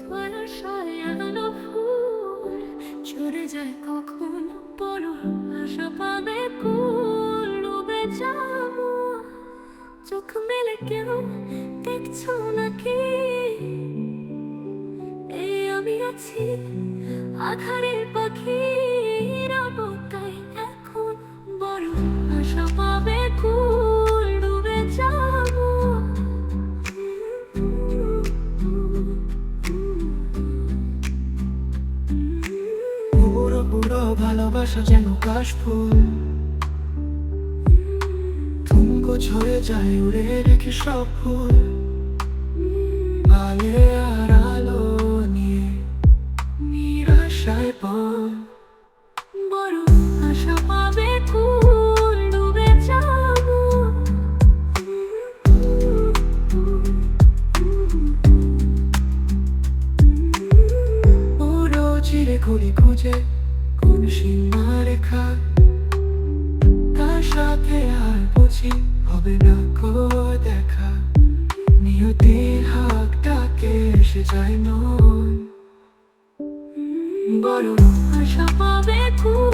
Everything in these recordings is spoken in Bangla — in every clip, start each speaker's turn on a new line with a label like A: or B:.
A: ধরাশায় আলো ফুল যায় কখন চোখ মেলে কেউ দেখছ নাকি? এই আমি আছি তাই এখন বড় আশা
B: ভালোবাসা যেন কাশ ফুল। তুমকো ছড়ে যায় উড়ে রেখে সব ফুল। আলে আর আলো নিয়ে নিরাশায় পল
A: বড় আশা পাবে কুল
B: খুঁজে কোন তার সাথে আর বুঝি হবে না কো দেখা। নিয়তির হাক ডাকে এসে যায় মন বড়
A: আশা পাবে কুল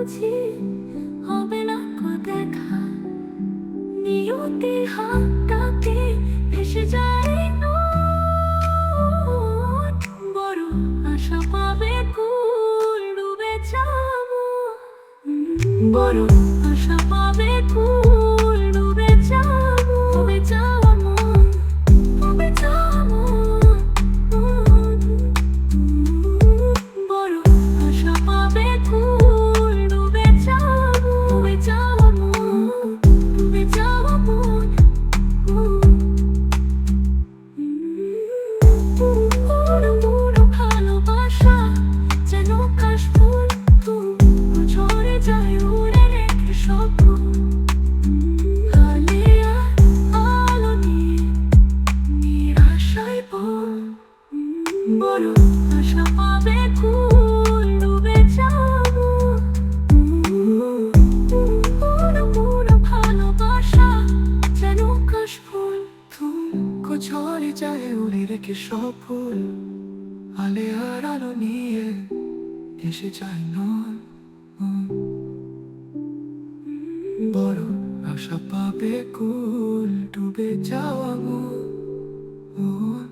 A: বুঝি হবে না কো দেখা। নিয়তি হাতটাতে ভেসে যায় বড় আশা পাবে কুল ডুবে যাব। বড় আশা পাবে কুল উড়ে
B: সফল আলে আর আলো নিয়ে এসে যায় নন বড় আশা পাবে কুল, ডুবে যাওয়া মন